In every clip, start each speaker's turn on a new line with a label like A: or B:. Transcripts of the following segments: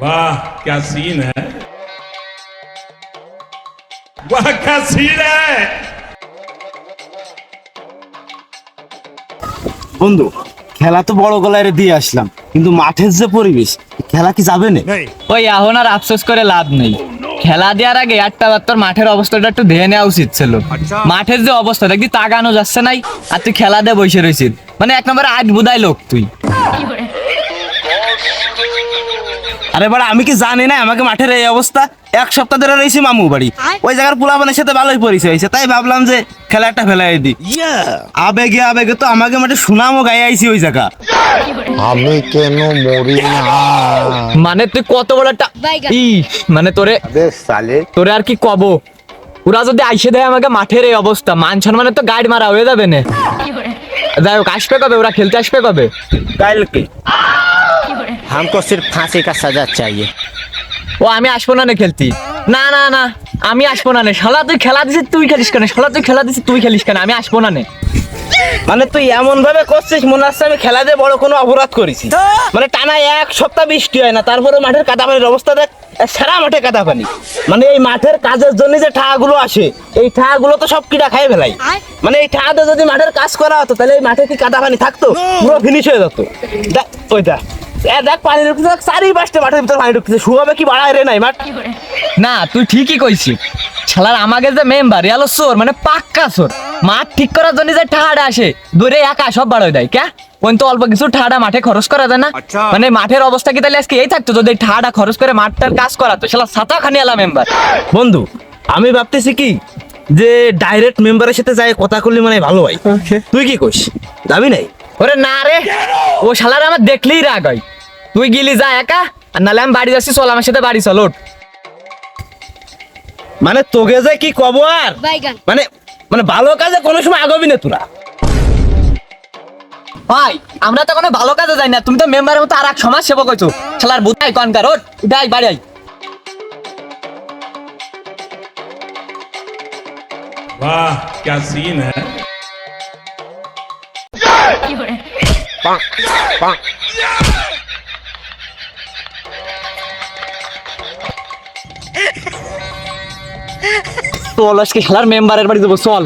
A: वाह क्या सीन है वाह क्या सीन है
B: বন্ধু খেলা তো বড় গলায় দিয়ে আসলাম কিন্তু মাঠের যে পরিবেশ খেলা কি যাবে না
C: ওই এখন আর আফসোস করে লাভ নেই খেলা দেওয়ার আগে একটা বার তোর মাঠের অবস্থাটা একটু ধেয়ে নেওয়া উচিত ছিল মাঠের যে অবস্থা দেখবি তাকানো যাচ্ছে নাই আর তুই খেলা দিয়ে বসে রয়েছিস মানে এক নম্বরে আজ বুদাই লোক তুই
B: আরে বাড়া আমি কি জানি না আমাকে মাঠের এই অবস্থা। এক সপ্তাহ ধরে রয়েছি মামু বাড়ি। ওই জায়গার পোলাপানের সাথে ভালোই পরিচয় হয়েছে তাই ভাবলাম যে খেলা একটা ফেলাই দিই। আবেগে আবেগে তো আমাকে মাঠে সুনামও গায়ে আইছি ওই জায়গা।
D: আমি কেন মরি না?
C: মানে তুই কত বড় একটা ই মানে তোরে
D: সালে।
C: তোরে আর কি কব? ওরা যদি আইসে দেয় আমাকে মাঠের এই অবস্থা মান সম্মানের তো গাইড মারা হয়ে যাবে না। যাই হোক আসবে কবে? ওরা খেলতে আসবে কবে?
B: কালকে।
E: हमको सिर्फ फांसी का सजा चाहिए
C: ও আমি আসবো না নে খেলতি না না না আমি আসবো না নে শালা তুই খেলা দিছিস তুই খেলিস কেন শালা তুই খেলা দিছিস তুই খেলিস কেন আমি আসবো না নে
B: মানে তুই এমন ভাবে করছিস মনে হচ্ছে আমি খেলা দিয়ে বড় কোনো অপরাধ করেছি মানে টানা এক সপ্তাহ বৃষ্টি হয় না তারপরে মাঠের কাদা পানির অবস্থা দেখ সারা মাঠে কাদা পানি মানে এই মাঠের কাজের জন্য যে ঠাগুলো আসে এই ঠাগুলো তো সব কিটা খাই ফেলাই মানে এই ঠাতে যদি মাঠের কাজ করা হতো তাহলে এই মাঠে কি কাদা পানি থাকতো পুরো ফিনিশ হয়ে যেত দেখ ওইটা এ দেখ পানি ঢুকতেছে চারি পাঁচটা মাঠের ভিতরে পানি ঢুকতেছে শুয়াবে কি বাড়ায় রে নাই মাঠ?
C: না তুই ঠিকই কইছিস। শালার আমাকে যে মেম্বার ইয়ালো চোর মানে পাক্কা চোর। মাঠ ঠিক করার জন্য যে ঠাড়া আসে দূরে একা সব বাড়াই দেয় কে কোন তো অল্প কিছু ঠাড়া মাঠে খরচ করা যায় না। মানে মাঠের অবস্থা কি তাহলে আজকে এই থাকতো যদি ঠাড়া খরচ করে মাঠটার কাজ করাতো? শালা ছাতা খানি এলা মেম্বার
B: বন্ধু আমি ভাবতেছি কি যে ডাইরেক্ট মেম্বারের সাথে যাই কথা করলে মানে ভালো হয়। তুই কি কইস? যাবি নাই?
C: ওরে না রে ও শালার আমার দেখলেই রাগ হয় তুই গিলি যা একা আর নালে আমি বাড়ি যাচ্ছি চল আমার সাথে বাড়ি চল ওঠ
B: মানে তোকে যে কি কব আর
F: বাইগান
B: মানে মানে ভালো কাজে কোনো সময় আগবি না তোরা
C: ভাই আমরা তো কোনো ভালো কাজে যাই না তুমি তো মেম্বারের মতো আর এক সমাজ সেবক হইছো শালার বুধাই কনকার ওঠ উঠাই বাড়ি আই
A: वाह क्या सीन है
C: চল আজকে খেলার মেম্বারের বাড়ি দেবো চল।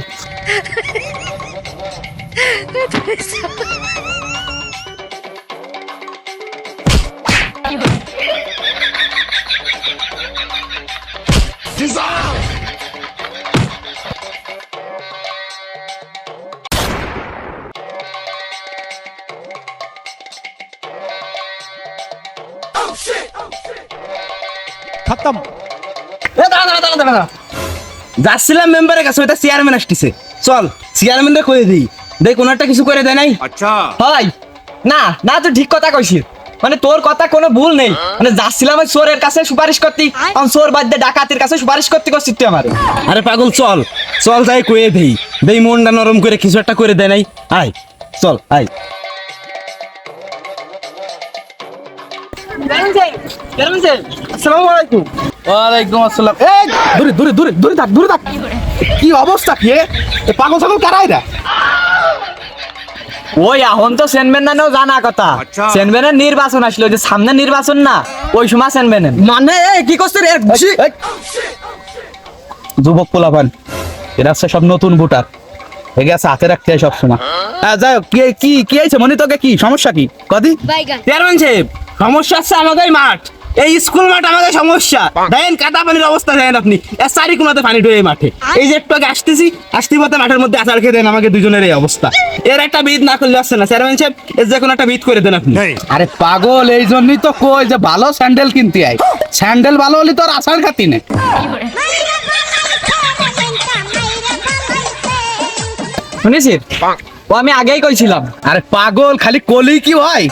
B: এ দাঁড়া দাঁড়া দাঁড়া দাঁড়া যাচ্ছিলাম মেম্বারের কাছে ওইটা চেয়ারম্যান আসতেছে। চল চেয়ারম্যানরে কয়ে দিই। দেখ কোনো একটা কিছু করে দেয় নাই? আচ্ছা।
C: হয়। না না তুই ঠিক কথা কইছিস। মানে তোর কথা কোনো ভুল নেই। মানে যাচ্ছিলাম ওই চোরের কাছে সুপারিশ করতি। এখন চোর বাদ দিয়ে ডাকাতির কাছে সুপারিশ করতে করছিস তুই আমার।
B: আরে পাগল চল। চল যাই কয়ে দেই। দেই মনটা নরম করে কিছু একটা করে দেয় নাই। আয় চল আয়। আসসালামু আলাইকুম
G: ওয়ালাইকুম আসসালাম এই দূরে দূরে দূরে দূরে থাক দূরে থাক কি অবস্থা কি পাগল ছাগল কারাই না
C: ওই এখন তো চেনবেন না জানা কথা চেনবেনের নির্বাচন আসলো যে সামনে নির্বাচন না ওই সময় চেনবেন
G: মানে কি করছিস রে। যুবক পোলাপান এরা হচ্ছে সব নতুন ভোটার হয়ে গেছে হাতে রাখতে হয় সব সময় হ্যাঁ যাই হোক কি কি কি হয়েছে? মনি তোকে কি? সমস্যা কি? কদি?
B: চেয়ারম্যান সাহেব সমস্যা হচ্ছে আমাদের মাঠ। এই স্কুল মাঠ আমাদের সমস্যা। দেখেন কাদা পানির অবস্থা দেখেন আপনি। চারি কোনাতে পানি ঢোয়ে এই মাঠে। এই যে একটু আগে আসতেছি আসতে পথে মাঠের মধ্যে আচার খেয়ে দেন আমাকে দুজনের এই অবস্থা। এর একটা বিদ না করলে আসছে না। চেয়ারম্যান সাহেব এর যে কোনো একটা বিদ করে দেন আপনি।
G: আরে পাগল এই জন্যই তো কই যে ভালো স্যান্ডেল কিনতে আই স্যান্ডেল ভালো হলে তোর আসার খাতি নে।
C: শুনেছিস? ও আমি আগেই কইছিলাম।
G: আরে পাগল খালি কলি কি হয়?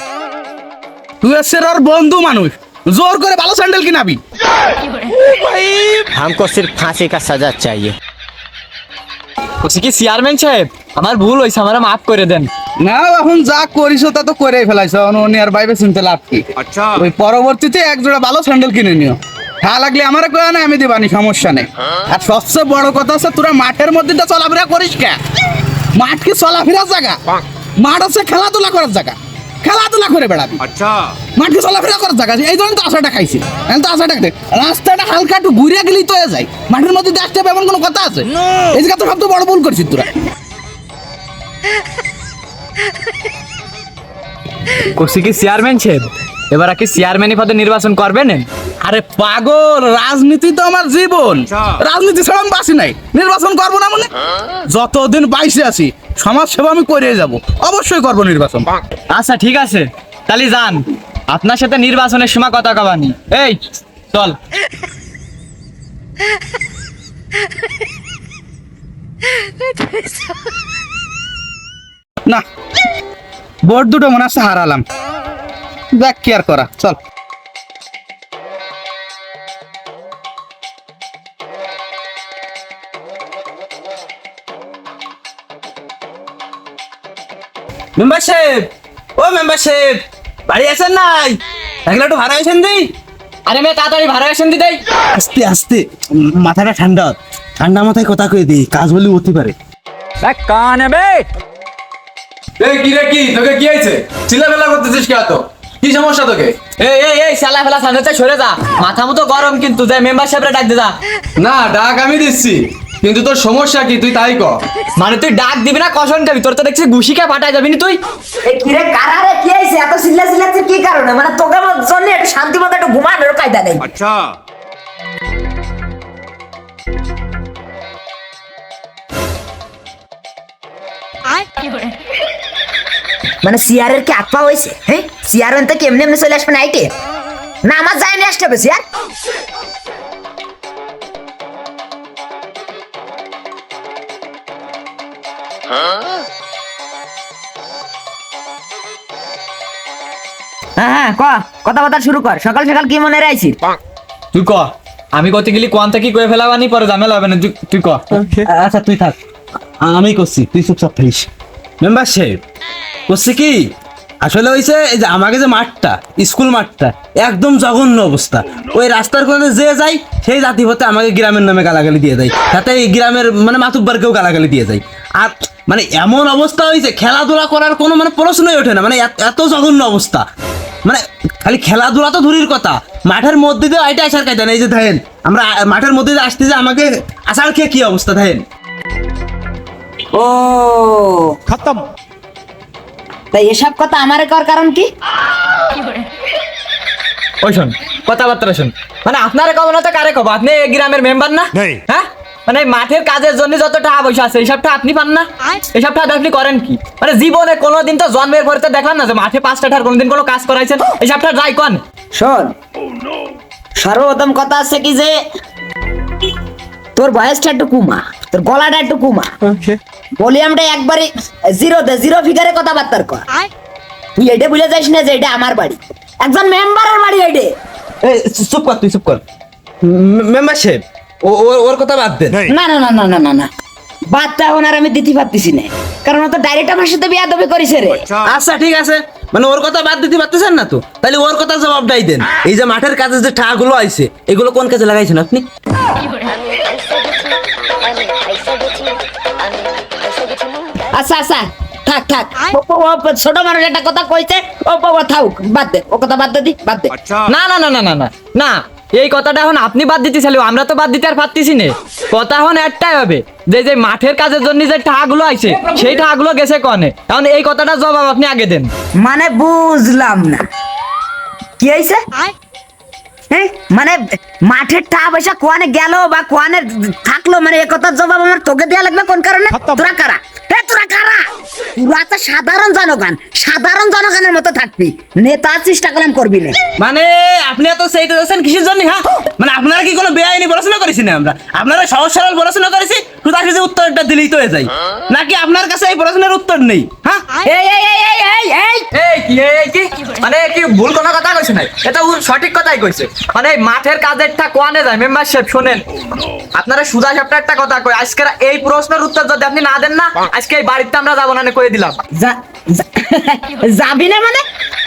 G: তুই হচ্ছে ওর বন্ধু মানুষ জোর করে ভালো স্যান্ডেল কিনাবি
E: हमको सिर्फ फांसी का सजा चाहिए
C: বলছি কি চেয়ারম্যান সাহেব আমার ভুল হয়েছে আমার মাফ করে দেন
G: না এখন যা করিস তা তো করে ফেলাইছ অন্য আর বাইবে শুনতে লাভ কি ওই পরবর্তীতে এক জোড়া ভালো স্যান্ডেল কিনে নিও হ্যাঁ লাগলে আমার কয়ে না আমি দিবানি সমস্যা নেই আর সবচেয়ে বড় কথা হচ্ছে তোরা মাঠের মধ্যে তো চলাফেরা করিস কে মাঠ কি চলাফেরার জায়গা মাঠ হচ্ছে খেলাধুলা করার জায়গা খেলাধুলা করে বেড়াবি। আচ্ছা। মাঠে চলাফেরা করার জায়গা আছে। এই জন্য তো আশাটা খাইছি। এখন তো আশাটা রাস্তাটা হালকা একটু ঘুরে গেলেই তো হয়ে যায়। মাঠের মধ্যে দেখতে হবে এমন কোনো কথা আছে? এই জায়গা তো সব তো বড় ভুল করছিস তোরা।
C: করছি কি চেয়ারম্যান সাহেব এবার কি চেয়ারম্যানই পদে নির্বাচন করবেন
G: আরে পাগল রাজনীতি তো আমার জীবন। রাজনীতি ছাড়া আমি বাসি নাই। নির্বাচন করব না মানে? যতদিন বাইসে আছি সমাজ সেবা আমি করে যাব। অবশ্যই করব নির্বাচন।
C: আচ্ছা ঠিক আছে। তাহলে যান। আপনার সাথে নির্বাচনের সময় কথা কবানি? এই চল।
G: না ভোট দুটো মনে হচ্ছে হারালাম। দেখ কি আর করা চল।
B: মেম্বারশিপ ও মেম্বারশিপ বাড়ি আছেন নাই? এগুলো একটু ভাড়া আছেন দিই?
C: আরে মেয়ে তাড়াতাড়ি ভাড়া এসেন দিদাই
B: আস্তে আস্তে। মাথাটা ঠান্ডা ঠান্ডা মাথায় কথা কয়ে দিই? কাজ বলে হতে পারে।
C: কানে বে।
F: এই কি রে কি? তোকে কি হয়েছে? চিল্লাফেলা করতেছিস কে এত? কি সমস্যা তোকে?
C: এই এই এই শালা ফেলা সামনে সরে যা। মাথা মতো গরম কিন্তু যাই মেম্বার সাহেবরা ডাক দে যা।
F: না ডাক আমি দিচ্ছি। কিন্তু তোর সমস্যা কি তুই তাই ক
C: মানে তুই ডাক দিবি না কষণ খাবি? তোর তো দেখছি ঘুষিকে পাঠায় যাবি না তুই?
H: এই কিরে কারারে কি হয়েছে? এত চিল্লা চিল্লাচ্ছে কি কারণে? মানে তোকে আমার জন্য একটু শান্তি মতো একটু ঘুমানোর কায়দা নেই। মানে সিয়ারের কি আপা হয়েছে? হ্যাঁ সিয়ার এনতে কি এমনি এমনি চলে আসবে নাইটে না আমার যাই নিয়ে আসতে হবে সিয়ার। হ্যাঁ হ্যাঁ ক কথা কথা শুরু কর। সকাল সকাল কি মনে রাখছি
C: তুই ক আমি কত গেলি কোয়ান্তা কি কয়ে ফেলাবানি পরে ঝামেলা হবে না তুই- ক।
B: আচ্ছা তুই থাক। আমি করছি তুই চুপচাপ থাকিস। মেম্বারশিপ করছি কি? আসলে হয়েছে এই যে আমাকে যে মাঠটা স্কুল মাঠটা একদম জঘন্য অবস্থা। ওই রাস্তার কোণে যে যাই সেই জাতি হতে আমাকে গ্রামের নামে গালাগালি দিয়ে যায় তাতে এই গ্রামের মানে মাতুব্বারকেও গালাগালি দিয়ে যায় আর মানে এমন অবস্থা হয়েছে খেলাধুলা করার কোনো মানে প্রশ্নই ওঠে না। মানে এত- এত জঘন্য অবস্থা। মানে খালি খেলাধুলা তো দূরের কথা। মাঠের মধ্যে দিয়ে আইটা আসার নেই। এই যে দেখেন আমরা মাঠের মধ্যে দিয়ে আসতে যে আমাকে আসার খেয়ে কি অবস্থা দেখেন।
H: ও। খতম। তাই এসব কথা আমারে কর কারণ কি?
C: ওই শোন কথাবার্তা শোন। মানে আপনারে কব না তো কারে কব? আপনি এই গ্রামের মেম্বার না? হ্যাঁ? মানে মাঠের কাজের জন্য যত টাকা পয়সা আছে এইসবটা আপনি পান না? এইসব টাকা আপনি করেন কি? মানে জীবনে কোনোদিন তো জন্মের পরে তো দেখলাম না যে মাঠে পাঁচটা টাকার কোনোদিন কোনো কাজ করাইছেন। এইসবটা যাই কন।
H: শোন সর্বপ্রথম কথা আছে কি যে তোর বয়সটা একটু কুমা। তোর গলাটা একটু কুমা ভলিউমটা একবারে জিরো দে জিরো ফিগারে কথাবার্তার কর। তুই এটা বুঝে যাইস না যে এটা আমার বাড়ি। একজন মেম্বারের বাড়ি এটা
B: এই চুপ কর তুই চুপ কর। মেম্বারশিপ? ও ওর- ওর কথা বাদ দেন
H: না না না না না না না। বাদটা এখন আর আমি দিতে পারতেছি না। কারণ ও তো ডাইরেক্ট আমার সাথে বিয়া দাবি করেছে রে।
B: আচ্ছা ঠিক আছে। মানে ওর কথা বাদ দিতে পারতেছেন না তো? তাহলে ওর কথা জবাবটাই দেন। এই যে মাঠের কাজে যে ঠাগুলো আইছে এগুলো কোন কাজে লাগাইছেন আপনি?
H: আচ্ছা আচ্ছা থাক থাক। ছোট মানুষ একটা কথা কইছে। ও থাক বাদ দে। ও কথা বাদ দে দি বাদ দে।
C: না না না না না না না। এই কথাটা এখন আপনি বাদ দিতে চাইলে আমরা তো বাদ দিতে আর পারতেছি না। কথা এখন একটাই হবে যে যে মাঠের কাজের জন্য যে টাকাগুলো আইছে সেই টাকাগুলো গেছে কনে? এখন এই কথাটা জবাব আপনি আগে দেন।
H: মানে বুঝলাম না। কি হয়েছে হ্যাঁ মানে মাঠের টাকা পয়সা কোয়ানে গেল বা কোয়ানে থাকল মানে এ কথার জবাব আমার তোকে দেওয়া লাগবে কোন কারণে? তোরা কারা তোরা কারা? তোরা সাধারণ জনগণ সাধারণ জনগণের মতো থাকবি। নেতা চেষ্টা করলাম করবি না।
B: মানে আপনি এত সেইটা যাচ্ছেন কিসের জন্য হ্যাঁ? মানে আপনারা কি কোনো বেআইনি পড়াশোনা করেছি না আমরা? আপনারা সহজ সরল পড়াশোনা করেছি শুধু আসলে যে উত্তরটা দিলেই তো হয়ে যায়। নাকি আপনার কাছে এই প্রশ্নের উত্তর নেই হ্যাঁ?
H: এই এই এই এই এই এই!
C: এই কি এই কি? মানে কি ভুল কোনো কথা কইছে নাই? এটা সঠিক কথাই কইছে। মানে মাঠের কাজেরটা কোয়ানে যায়? মেম্বারশিপ শুনেন। আপনারা সুজা সাপটা একটা কথা কই আজকে এই প্রশ্নের উত্তর যদি আপনি না দেন না আজকে এই বাড়িতে আমরা যাব না কয়ে দিলাম।
H: যাবি না মানে?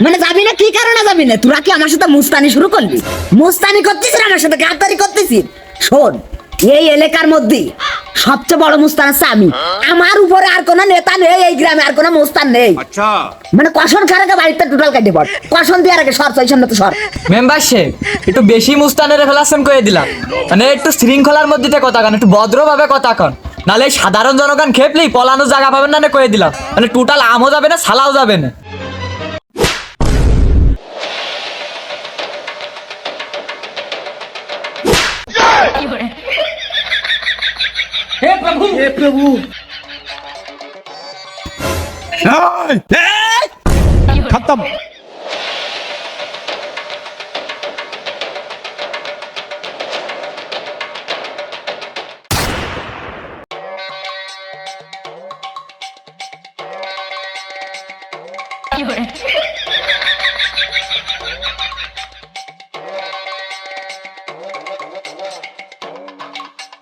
H: মানে যাবি না কি কারণে যাবি না তোরা কি আমার সাথে মুস্তানি শুরু করবি মুস্তানি করতেছিস আমার সাথে? গাদ্দারি করতেছিস? শোন এই এলাকার মধ্যে সবচেয়ে বড় মুস্তান আছে আমি। আমার উপরে আর কোনো নেতা নেই এই গ্রামে আর কোনো মুস্তান নেই। মানে কষণ খারাকে বাড়িতে টোটাল কাটে পড়। কষণ দিয়ে রাখে সর সেই সামনে তো সর।
C: মেম্বারশিপ একটু বেশি মুস্তানের ফেলাছেন করে দিলাম। মানে একটু শৃঙ্খলার মধ্যে কথা কন একটু ভদ্রভাবে কথা কন। নালে সাধারণ জনগণ খেপলি পলানোর জায়গা পাবেন না করে দিলাম। মানে টোটাল আমও যাবে না সালাও যাবে না।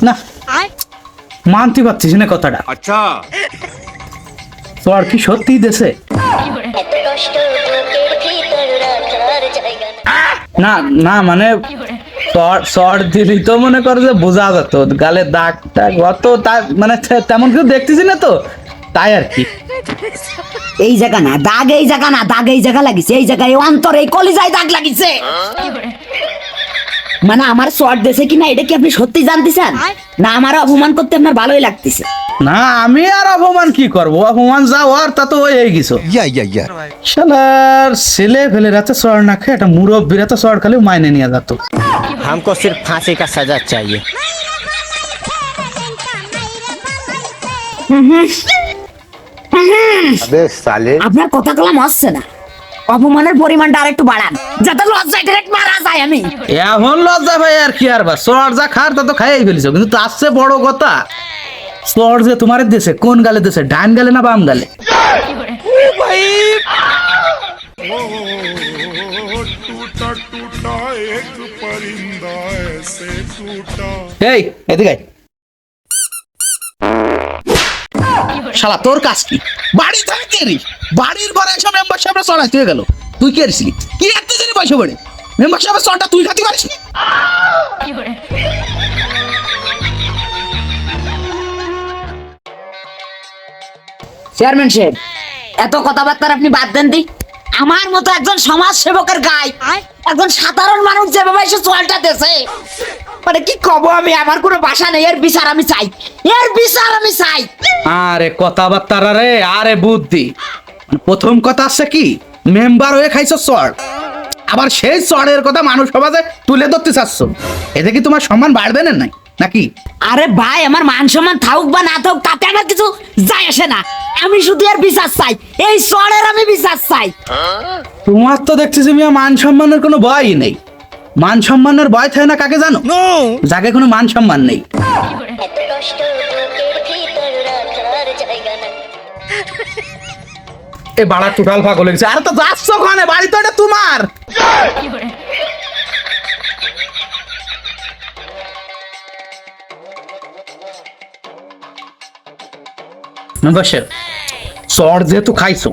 G: না। মানতে পারছিস না কথাটা। আচ্ছা। তোর কি সত্যি দেশে? না না মানে শর্ট দিলি তো মনে কর যে বোঝা যেত গালে দাগ টাগ অত তা মানে তেমন কিছু দেখতেছি না তো তাই আর কি।
H: এই জায়গা না দাগ এই জায়গা না দাগ এই জায়গা লাগিছে এই জায়গায় অন্তর এই কলিজায় দাগ লাগিছে মানে আমার শর্ট দেশে কিনা এটা কি আপনি সত্যি জানতেছেন না আমার অপমান করতে আপনার ভালোই লাগতেছে
G: না আমি আর অপমান কি করব অপমান যা ওর তা তো হয়ে গেছো
D: या या या
G: শালার ছেলে ফেলে রাতে চড় না খেয়ে একটা মুরব্বীর রাতে চড় খালি মাইনে নিয়ে যেত
E: हमको सिर्फ फांसी का सजा चाहिए
D: अबे साले
H: আপনার কথা কলাম হচ্ছে না অপমানের পরিমাণটা আর একটু বাড়ান যাতে লজ্জায় ডাইরেক্ট মারা যায় আমি
G: এখন লজ্জা ভাই আর কি আর বা চড় যা খার তা তো খাইয়াই ফেলিস কিন্তু তার চেয়ে বড় কথা চড় যে তোমার দেশে কোন গালে দেশে ডান গালে না বাম গালে এই এদিকে আয়। শালা, তোর কাজ কি? বাড়ি বাড়ির ঘরে এসে মেম্বার সাহেবরা চড়াই, তুই গেল? তুই আসলি কি এত পয়সা পড়ে? মেম্বার সাহেবের চড়টা তুই খাতে পারিস?
H: চেয়ারম্যান সাহেব, এত কথাবার্তার আপনি বাদ দেন দি। আমার মতো একজন সমাজ সেবকের গাই একজন সাধারণ মানুষ যেভাবে এসে চলটা দেশে মানে কি কব আমি? আমার কোনো বাসা নেই এর বিচার আমি চাই এর বিচার আমি চাই।
G: আরে কথাবার্তা রে আরে বুদ্ধি। মানে প্রথম কথা আছে কি মেম্বার হয়ে খাইছো চড় আবার সেই চড়ের কথা মানুষ সমাজে তুলে ধরতে চাচ্ছ। এতে কি তোমার সম্মান বাড়বে না নাই নাকি?
H: আরে ভাই আমার মান সম্মান থাকুক বা না থাকুক তাতে আমার কিছু যায় আসে না। আমি শুধু এর বিচার চাই। এই চড়ের আমি বিচার চাই।
G: তোমার তো দেখতেছি মিয়া মান সম্মানের কোনো ভয়ই নেই। মান সম্মানের ভয় থাকে না কাকে জানো? যাকে কোনো মান সম্মান নেই। এ বাড়া টোটাল পাগল হয়ে গেছে। আরে তো যাচ্ছ ওখানে বাড়ি তো এটা তোমার। বসে চর যেহেতু খাইছো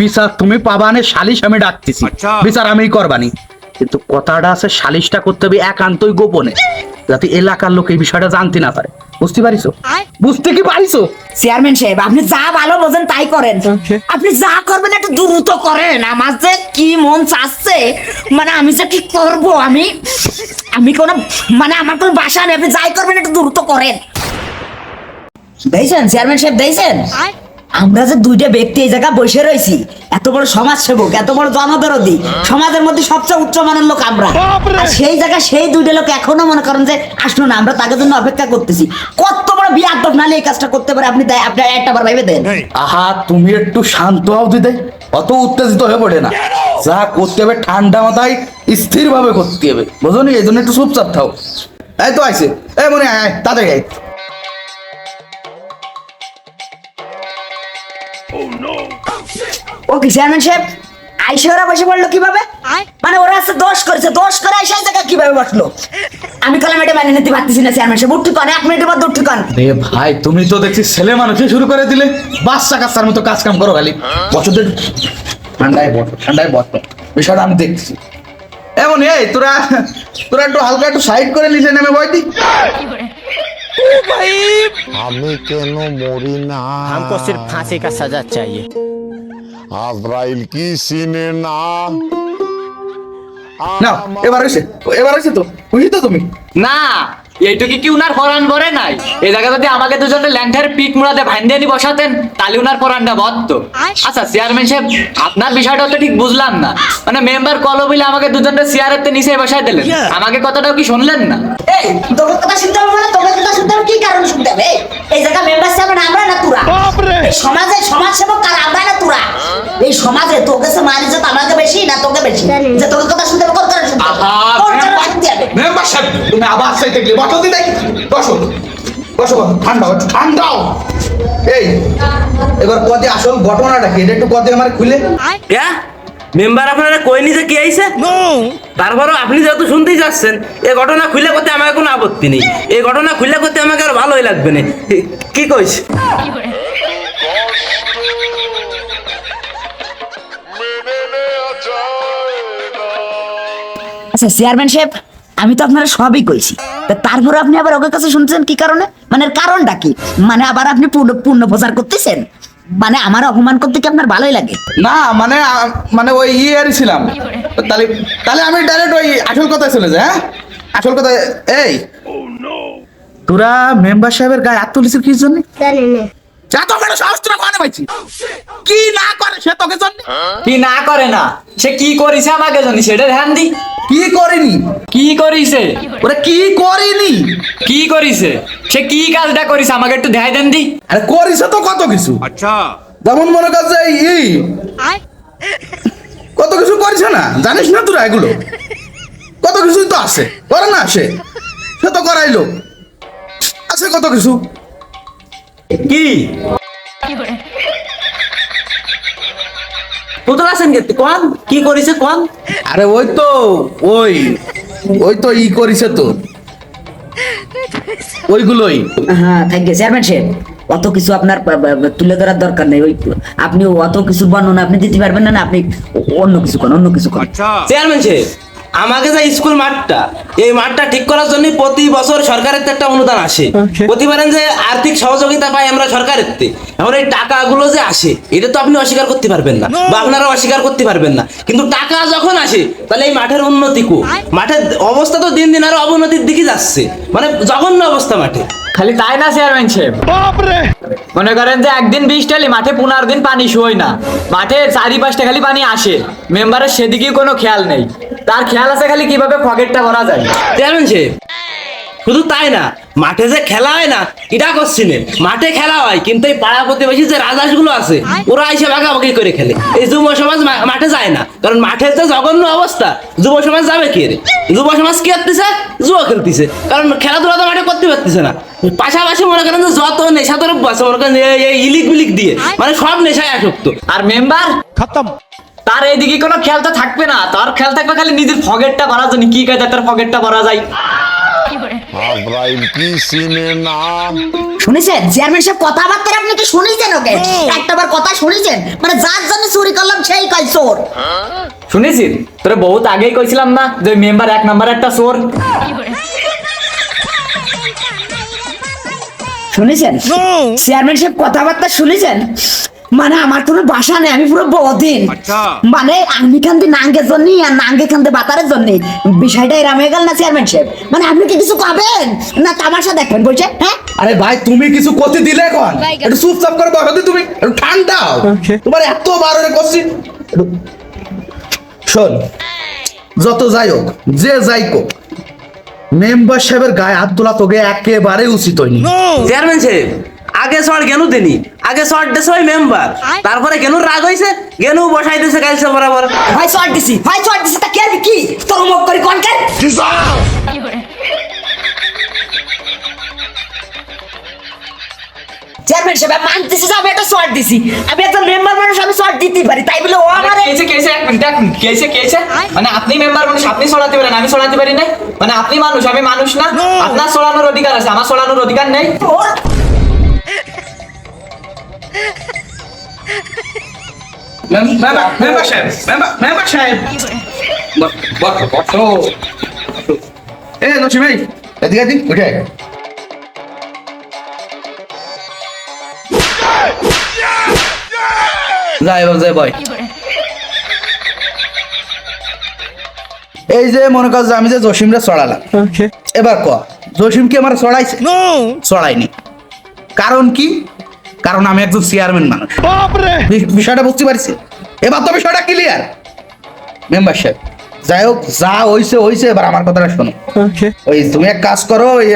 G: বিচার তুমি পাবানে সালিশ আমি ডাকতেছি। বিচার আমি করবানি। কিন্তু কথাটা আছে সালিশটা করতে হবে একান্তই গোপনে যাতে এলাকার লোক এই বিষয়টা জানতে না পারে। বুঝতে পারিছো? বুঝতে কি পারিছো?
H: চেয়ারম্যান সাহেব আপনি যা ভালো বোঝেন তাই করেন। আপনি যা করবেন একটু দ্রুত করেন। আমার যে কি মন চাচ্ছে মানে আমি যে কি করব আমি আমি কোনো মানে আমার কোনো বাসা নেই আপনি যাই করবেন একটু দ্রুত করেন। দেখছেন চেয়ারম্যান সাহেব দেখছেন আমরা যে দুইটা ব্যক্তি এই জায়গা বসে রয়েছি এত বড় সমাজ সেবক এত বড় জনদরদি সমাজের মধ্যে সবচেয়ে উচ্চ মানের লোক আমরা। আর সেই জায়গা সেই দুইটা লোক এখনও মনে করেন যে আসলো না আমরা তাদের জন্য অপেক্ষা করতেছি। কত বড় বিয়ার নালে এই কাজটা করতে পারে আপনি আপনি একটা বার ভাইবে দেন।
G: আহা তুমি একটু শান্ত হও দিদি অত উত্তেজিত হয়ে পড়ে না। যা করতে হবে ঠান্ডা মাথায় স্থির ভাবে করতে হবে। বুঝো নি এই জন্য একটু চুপচাপ থাও। এই তো আইছে। এই মনে আয় আয়, তাড়াতাড়ি আয়।
H: ও কি চেয়ারম্যান সাহেব আইসে ওরা বসে পড়লো কিভাবে মানে ওরা আছে দোষ করেছে দোষ করে আইসে এই জায়গায় কিভাবে বসলো আমি কলাম এটা মেনে নিতে পারতেছি না চেয়ারম্যান সাহেব উঠি কন এক মিনিটের মধ্যে উঠি কন
G: রে ভাই তুমি তো দেখছি ছেলে মানুষই শুরু করে দিলে বাচ্চা কাচ্চার মতো কাজ কাম করো খালি বছরদের ঠান্ডায় বসো ঠান্ডায় বসো বিষয়টা আমি দেখছি এমন এই তোরা তোরা একটু হালকা একটু সাইড করে নিচে নেমে বই দি
D: আমি কেন মরি না
E: हमको सिर्फ फांसी का सजा चाहिए
D: আজরাইল কি চিনে না?
G: না এবার হয়েছে এবার হয়েছে তো বুঝি তো তুমি?
C: না এইটুকু কি উনার পরাণ ভরে নাই? এই জায়গা যদি আমাকে দুজনে ল্যাংটের পিক মুড়াতে ভাইন্দিয়ানি বসাতেন তাহলে উনার পরাণটা বদ্ধ। আচ্ছা চেয়ারম্যান সাহেব আপনার বিষয়টা তো ঠিক বুঝলাম না। মানে মেম্বার কল বলে আমাকে দুজনটা চেয়ারের নিচে বসাই দিলেন। আমাকে কথাটাও কি শুনলেন না?
H: এই তোকে কথা শুনতে হবে মানে তোকে কথা শুনতে হবে কি কারণে শুনতে হবে? এই, জায়গা মেম্বার সাহেব আমরা না তুরা? এই সমাজে সমাজ সেবক কার আমরা না তুরা? এই সমাজে তোকে সে মানে যে আমাকে বেশি না তোকে বেশি? যে তোকে কথা শুনতে হবে কোন কারণে শুনতে হবে।
G: তুমি আবার সেই দেখলে। বসো বসো। বসো বসো, ঠান্ডা একটু ঠান্ডাও এই এবার কদে আসল ঘটনাটা কি? এটা একটু কদে আমার খুলে।
B: মেম্বার আপনারা কইনি যে কি আইছে? তারপরও আপনি যেহেতু শুনতেই যাচ্ছেন এই ঘটনা খুলে করতে আমার কোনো আপত্তি নেই। এই ঘটনা খুলে করতে আমাকে আর ভালোই লাগবে না। কি কইস?
H: আচ্ছা চেয়ারম্যান সাহেব আমি তো আপনারা সবই কইছি। তা তারপরে আপনি আবার ওকে কাছে শুনছেন কি কারণে? মানে কারণটা কি? মানে আবার আপনি পূর্ণ পূর্ণ প্রচার করতেছেন? মানে আমার অপমান করতে কি আপনার ভালোই লাগে?
G: না মানে মানে ওই ইয়ে ছিলাম। তাহলে তাহলে আমি ডাইরেক্ট ওই আসল কথায় চলে যাই হ্যাঁ? আসল কথা এই। তোরা মেম্বার সাহেবের গায়ে হাত তুলিস কি জন্য? যা সাহস তোরা পাইছি কি না করে সে তোকে জন্য?
C: কি না করে না? সে কি করিছে আমাকে জানি সেটা ধ্যান দি।
G: কি করিনি?
C: কি করিছে?
G: ওরা কি করিনি?
C: কি করিছে? সে কি কাজটা করিছে? আমাকে একটু ধ্যায় দেন দি।
G: আরে করিছে তো কত কিছু। আচ্ছা। যেমন মনে কর যে ই কত কিছু করিছে না? জানিস না তোরা এগুলো? কত কিছুই তো আছে। করে না সে? সে তো করাইলো। আছে কত কিছু?
B: কি? আছেন কে? কোন কি করিছে কোন
G: আরে ওই তো ওই ওই তো ই করিছে তো। ওইগুলোই।
H: হ্যাঁ থ্যাংক ইউ চেয়ারম্যান সাহেব অত কিছু আপনার তুলে ধরার দরকার নেই। ওই আপনি অত কিছু বর্ণনা আপনি দিতে পারবেন না না আপনি অন্য কিছু করেন অন্য কিছু করেন।
B: চেয়ারম্যান সাহেব আমাকে যে স্কুল মাঠটা এই মাঠটা ঠিক করার জন্য প্রতি বছর সরকারের তো একটা অনুদান আসে। প্রতিবারেন যে আর্থিক সহযোগিতা পাই আমরা সরকারের তে। এখন এই টাকাগুলো যে আসে এটা তো আপনি অস্বীকার করতে পারবেন না বা আপনারা অস্বীকার করতে পারবেন না। কিন্তু টাকা যখন আসে তাহলে এই মাঠের উন্নতি কো? মাঠের অবস্থা তো দিন দিন আরও অবনতির দিকে যাচ্ছে। মানে জঘন্য অবস্থা মাঠে।
C: খালি তাই না চেয়ারম্যান সাহেব? মনে করেন যে একদিন বৃষ্টি হলে মাঠে পনেরো দিন পানি শুয়োয় না। মাঠে চারিপাশটা খালি পানি আসে। মেম্বারের সেদিকে কোনো খেয়াল নেই। তার খেয়াল আছে খালি কীভাবে পকেটটা ভরা যায়।
B: চেয়ারম্যান সাহেব শুধু তাই না মাঠে যে খেলা হয় না এটা করছিলেন মাঠে খেলা হয় কিন্তু এই পাড়া প্রতিবেশী যে রাজাসগুলো আছে ওরা এসে ভাগাভাগি করে খেলে। এই যুব সমাজ মাঠে যায় না কারণ মাঠের যে জঘন্য অবস্থা যুব সমাজ যাবে কে রে? যুব সমাজ কি করতেছে জুয়া খেলতেছে। কারণ খেলাধুলা তো মাঠে করতে পারতেছে না। পাশাপাশি মনে করেন যে যত নেশা দ্রব্য আছে মনে করেন ইলিক বিলিক দিয়ে মানে সব নেশায় আসক্ত।
C: আর মেম্বার খতম। তার এইদিকে কোনো খেয়াল তো থাকবে না। তার খেয়াল থাকবে খালি নিজের পকেটটা ভরার জন্য। কি কাজে তার পকেটটা ভরা যায়?
H: শুনেছেন? চেয়ারম্যান সাহেব কথাবার্তা আপনি কি শুনেছেন ওকে? একটাবার কথা শুনেছেন? মানে যার জন্য চুরি করলাম সেই চোর।
C: শুনেছিস তোরে বহুত আগেই কইছিলাম না যে মেম্বার এক নাম্বার একটা চোর।
H: শুনেছেন? চেয়ারম্যান সাহেব কথাবার্তা শুনেছেন? মানে আমার কোনো বাসা নেই আমি পুরো বদিন মানে আমি কান্দি নাঙ্গের জন্য আর নাঙ্গে কান্দে বাতারের জন্য বিষয়টা এরাম হয়ে গেল না চেয়ারম্যান সাহেব? মানে আপনি কি কিছু পাবেন না তামাশা দেখবেন বলছে হ্যাঁ?
G: আরে ভাই তুমি কিছু করতে দিলে এখন? একটু চুপচাপ করে বসো তো তুমি একটু ঠান্ডা হও। তোমার এত বারোরে করছি শোন যত যাই হোক যে যাই হোক মেম্বার সাহেবের গায়ে হাত তোলা তোকে একেবারে উচিত হয়নি।
B: চেয়ারম্যান সাহেব আগে শর্ট গেনু দেনি আগে শর্ট দেছে ওই মেম্বার। তারপরে গেনু রাগ হইছে গেনু বসাই দিছে গাইছে বরাবর।
H: হয় চট দিছি হয় চট দিছি তা কে কি? তোর মুখ করে কোন কে? চেয়ারম্যান সাহেব আমি মানতেছি যে আমি একটা শর্ট দিছি। আমি একজন মেম্বার মানুষ আমি শর্ট দিতেই পারি। তাই বলে ও আমারে
C: এক মিনিট কেছে কেছে মানে আপনি মেম্বার মানুষ আপনি চড়াতে পারেন আমি চড়াতে পারি না মানে আপনি মানুষ আমি মানুষ না। আপনার চড়ানোর অধিকার আছে আমার চড়ানোর অধিকার নেই।
G: মেম্বার সাহেব মেম্বার সাহেব বসো বসো এ লক্ষ্মী ভাই এদিকে এদিক উঠে যাই বল যাই বয়। এই যে মনে কর আমি যে জসিমরে চড়ালাম। এবার ক জসিম কি আমার চড়াইছে? চড়াইনি। কারণ কি? কারণ আমি একজন চেয়ারম্যান মানুষ। বিষয়টা বুঝতে পারছি। এবার তো বিষয়টা ক্লিয়ার মেম্বার সাহেব যাই হোক যা হইছে হইছে এবার আমার কথাটা শোনো। ওই তুমি এক কাজ করো ওই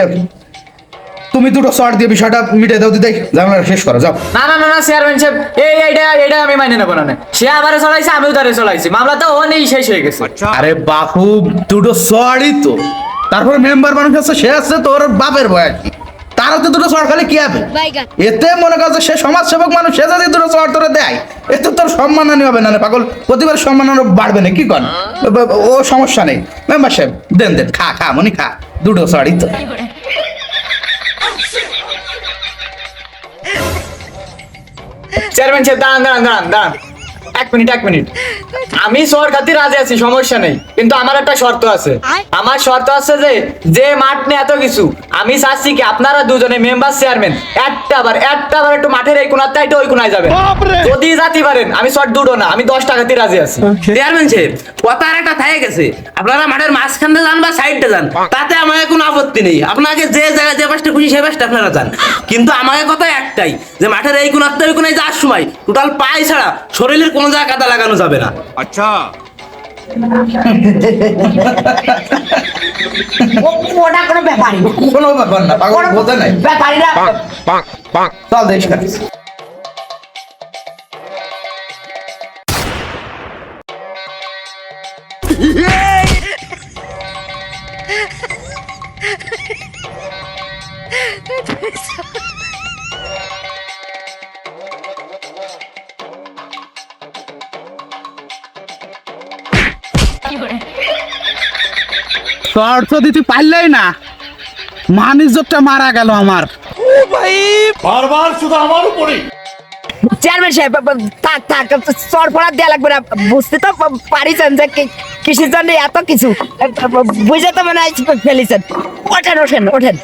G: তুমি দুটো শর্ট দিয়ে বিষয়টা মিটে দাও দিদি। ঝামেলা শেষ করো যাও।
C: না না না না চেয়ারম্যান সাহেব এই এইটা এইটা আমি মাইনে নেব না সে আমারে চলাইছে আমিও তারে চলাইছি। মামলা তো ও নেই শেষ হয়ে গেছে।
G: আরে বাপু দুটো শর্টই তো। তারপর মেম্বার মানুষ আছে সে আছে তোর বাপের বয়স। তারও তো দুটো শর্ট খালি কি হবে? এতে মনে করছে সে সমাজ সেবক মানুষ সে যদি দুটো শর্ট তোরে দেয় এতে তোর সম্মানহানি হবে না পাগল। প্রতিবার সম্মান আরও বাড়বে না কি কর ও সমস্যা নেই। মেম্বার সাহেব দেন দেন খা খা মনি খা। দুটো শর্টই তো।
C: চেয়ারম্যান সাহেব দাঁড়ান দাঁড়ান দাঁড়ান দাঁড়ান। এক মিনিট এক মিনিট। আমি শহর খাতি রাজি আছি সমস্যা নেই। কিন্তু আমার একটা শর্ত আছে। আমার শর্ত আছে যে যে মাঠ নিয়ে এত কিছু আমি চাচ্ছি কি আপনারা দুজনে মেম্বার চেয়ারম্যান একটা বার একটা বার একটু মাঠের এই ওই কোনায় যাবেন। যদি যাতে পারেন আমি শর্ট দুটো না আমি দশ টাকাতে রাজি আছি।
B: চেয়ারম্যান সাহেব কথা আর একটা থাকে গেছে। আপনারা মাঠের মাঝখানে যান বা সাইডে যান। তাতে আমাকে কোনো আপত্তি নেই। আপনাকে যে জায়গায় যে পাশটা খুশি সেই পাশটা আপনারা যান। কিন্তু আমাকে কথা একটাই যে মাঠের এই কোনার তো ওই কোনায় যাওয়ার সময় টোটাল পায়ে ছাড়া শরীরের কোনো জায়গায় কাদা লাগানো যাবে না।
H: আচ্ছা। ওটা কোনো ব্যাপারই না।
G: কোনো ব্যাপার না পাগল বোঝে নাই।
H: ব্যাপারীরা
G: চল দেশ শর্ট তো দিতে পারলেই না মান ইজ্জতটা মারা গেল আমার।
H: চেয়ারম্যান সাহেব থাক থাক চর পড়া দেওয়া লাগবে না। বুঝতে তো পারিছেন যে কৃষির জন্য এত কিছু? বুঝে তো মানে ফেলিছেন। ওঠেন ওঠেন ওঠেন।